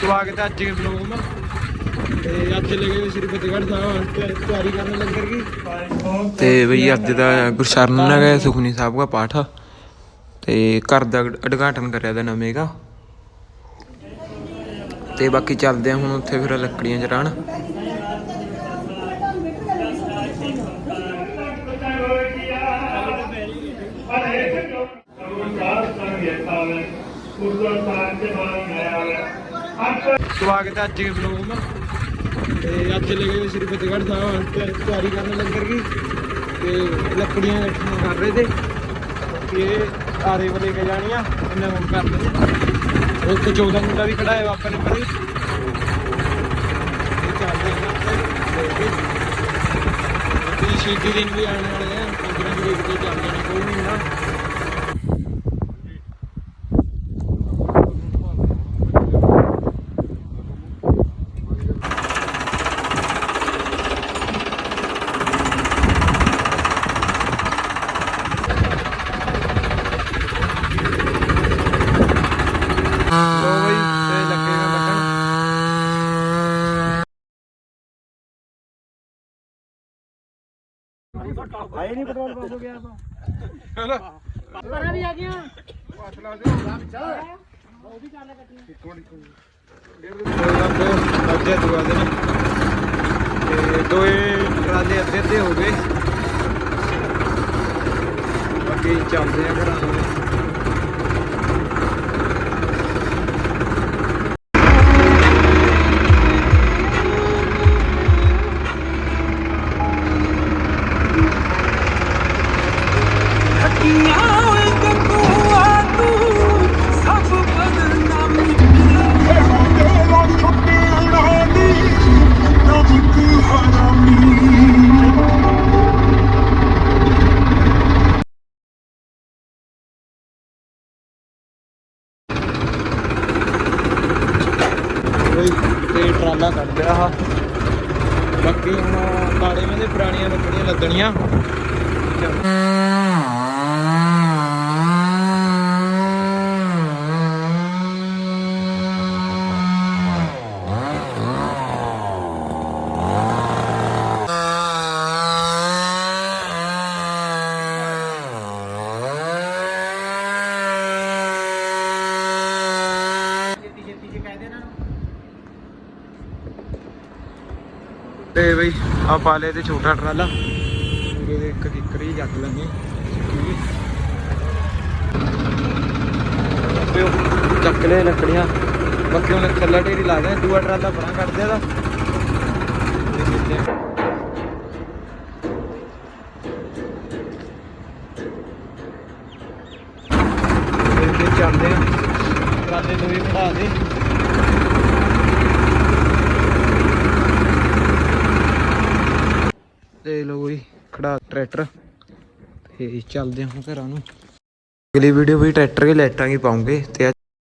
ਸਵਾਗਤ ਹੈ ਅੱਜ ਦੇ ਵਲੋਗ ਮਾ ਤੇ ਅੱਜ ਲੱਗੇ ਹੋਏ ਸ੍ਰੀ ਫਤਿਹਗੜ੍ਹ ਸਾਹਿਬ ਤੇ ਤਿਆਰੀ ਕਰਨ ਲੰਗਰ ਕੀ ਤੇ ਬਈ ਅੱਜ ਦਾ ਗੁਰਸ਼ਰਨ ਨਗਰ ਸੁਖਨੀ ਸਾਹਿਬ ਦਾ ਪਾਠ। ਤੇ ਘਰ ਦਾ ਉਦਘਾਟਨ ਕਰਿਆ ਦਾ ਨਵੇਂ ਦਾ। ਤੇ ਬਾਕੀ ਚੱਲਦੇ ਆ ਹੁਣ ਉੱਥੇ ਫਿਰ ਲੱਕੜੀਆਂ ਚਰਾਣ ਸਵਾਗਤ ਹੈ ਅੱਜ ਦੇ ਵਲੋਗ ਮਾ ਤੇ ਅੱਜ ਲੱਗੇ ਹੋਏ ਸ੍ਰੀ ਫਤਿਹਗੜ੍ਹ ਸਾਹਿਬ ਤੇ ਤਿਆਰੀ ਕਰਨ ਲੰਗਰ ਕੀ ਤੇ ਲੱਕੜੀਆਂ ਇਕੱਠੀਆਂ ਕਰ ਰਹੇ ਤੇ। ਬਾਕੀ ਇਹ ਆਰੇ ਵਾਲੇ ਕੇ ਜਾਣੀਆਂ ਇਹਨਾਂ ਹੁਣ ਕਰ ਦੇ ਉੱਥੇ 14 ਮੁੰਡਾ ਵੀ ਖੜਾ ਹੈ ਆਪਾਂ ਨੇ ਪਰੇ ਇਹ ਸ਼ਹੀਦੀ ਦਿਨ ਵੀ ਆਉਣ ਵਾਲੇ ਆ। 15 ਤਰੀਕ ਤੇ ਚੱਲ ਜਾਣਾ ਕੋਈ ਨਹੀਂ ਨਾ ਲੋ ਬਈ ਤੇ ਲੱਗੇ ਹੋਏ ਲੱਗਣ ਆਏ ਨਹੀਂ ਪੈਟਰੋਲ ਪੰਪ ਹੋ ਗਿਆ ਆਪਾਂ। ਪਰਾਂ ਵੀ ਆ ਗਿਆ ਅੱਧੇ ਦੁਆ ਦੇ ਤੇ ਦੋਏ ਟਰਾਲੇ ਅੱਧੇ ਅੱਧੇ ਹੋ ਗਏ ਬਾਕੀ ਚੱਲਦੇ ਆ ਘਰਾਂ ਨੂੰ। ਤੇ ਟਰਾਲਾ ਕੱਢ ਲਿਆ ਆ ਬਾਕੀ ਹੁਣ ਕਾਲੇ ਮੇ ਦੇ ਪੁਰਾਣੀਆਂ ਲੱਕੜੀਆਂ ਲੱਦਣੀਆਂ। ਤੇ ਬਈ ਆ ਪਾ ਤੇ ਛੋਟਾ ਟਰਾਲਾ। ਉਹਦੇ ਇੱਕ ਕਿੱਕਰੀ ਜੱਟ ਲੈਣੀ ਤੇ ਚੱਕ ਲੈ ਲੱਕੜੀਆਂ। ਬਾਕੀ ਉਹਨੇ ਥੱਲੇ ਢੇਰੀ ਲਾ ਦੇ ਦੂਆ ਟਰਾਲਾ ਪਰਾਂ ਕੱਢ ਦੇ ਦਾ ਚੱਲਦੇ ਆ। ਟਰਾਲੇ ਨੂੰ ਵੀ ਖੜਾ ਦੇ। ਤੇ ਲੋ ਜੀ ਖੜਾ ਟਰੈਕਟਰ। ਤੇ ਚੱਲਦੇ ਹਾਂ ਘਰਾਂ ਨੂੰ। ਅਗਲੀ ਵੀਡੀਓ ਵੀ ਟਰੈਕਟਰ ਕੇ ਲਾਈਟਾਂ ਹੀ ਪਾਉਂਗੇ ਤੇ